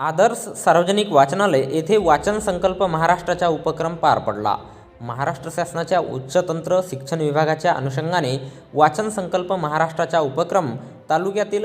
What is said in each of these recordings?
आदर्श सार्वजनिक वाचनालय येथे वाचन संकल्प महाराष्ट्राचा उपक्रम पार पडला. महाराष्ट्र शासनाच्या उच्चतंत्र शिक्षण विभागाच्या अनुषंगाने वाचन संकल्प महाराष्ट्राचा उपक्रम तालुक्यातील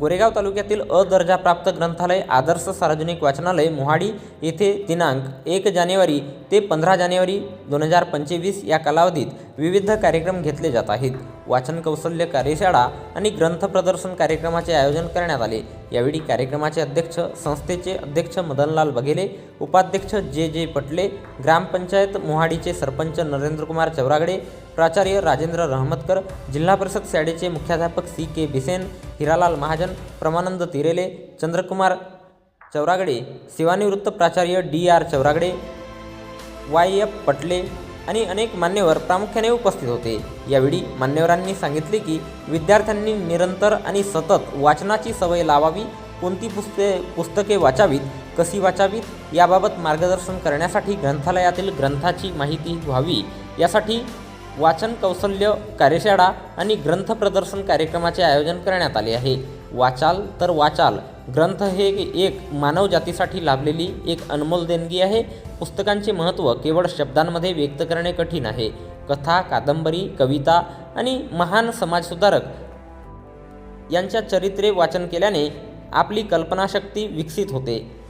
गोरेगाव तालुक्यातील अ दर्जाप्राप्त ग्रंथालय आदर्श सार्वजनिक वाचनालय मोहाडी येथे दिनांक एक जानेवारी ते पंधरा जानेवारी दोन हजार पंचवीस या कालावधीत विविध कार्यक्रम घेतले जात आहेत. वाचन कौशल्य कार्यशाळा आणि ग्रंथ प्रदर्शन कार्यक्रमाचे आयोजन करण्यात आले. यावेळी कार्यक्रमाचे अध्यक्ष संस्थेचे अध्यक्ष मदनलाल बघेले उपाध्यक्ष जे जे पटले ग्रामपंचायत मोहाडीचे सरपंच नरेंद्रकुमार चौरागडे प्राचार्य राजेंद्र रहमतकर जिल्हा परिषद शाळेचे मुख्याध्यापक सी के बिसेन हिरालाल महाजन प्रमानंद तिरेले चंद्रकुमार चौरागडे सेवानिवृत्त प्राचार्य D R Chauragade Y F Patle आणि अनेक मान्यवर प्रामुख्याने उपस्थित होते. यावेळी मान्यवरांनी सांगितले की विद्यार्थ्यांनी निरंतर आणि सतत वाचनाची सवय लावावी कोणती पुस्तके पुस्तके वाचावीत कशी वाचावीत याबाबत मार्गदर्शन करण्यासाठी ग्रंथालयातील ग्रंथाची माहिती व्हावी. यासाठी वाचन कौशल्य कार्यशाळा आणि ग्रंथ प्रदर्शन कार्यक्रमाचे आयोजन करण्यात आले आहे. वाचाल तर वाचाल. ग्रंथ हे एक मानवजातीसाठी लाभलेली एक अनमोल देणगी आहे. पुस्तकांचे महत्त्व केवळ शब्दांमध्ये व्यक्त करणे कठीण आहे. कथा कादंबरी कविता आणि महान समाजसुधारक यांच्या चरित्रे वाचन केल्याने आपली कल्पनाशक्ती विकसित होते.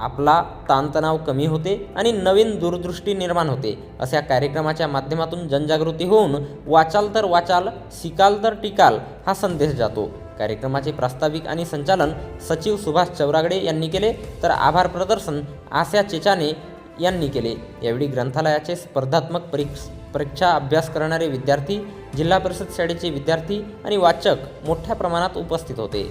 आपला ताणतणाव कमी होते आणि नवीन दूरदृष्टी निर्माण होते. अशा कार्यक्रमाच्या माध्यमातून जनजागृती होऊन वाचाल तर वाचाल शिकाल तर टिकाल हा संदेश जातो. कार्यक्रमाचे प्रास्ताविक आणि संचालन सचिव सुभाष चौरागडे यांनी केले. तर आभार प्रदर्शन आस्या चेचाने यांनी केले. यावेळी ग्रंथालयाचे स्पर्धात्मक परीक्ष परीक्षा अभ्यास करणारे विद्यार्थी जिल्हा परिषद शाळेचे विद्यार्थी आणि वाचक मोठ्या प्रमाणात उपस्थित होते.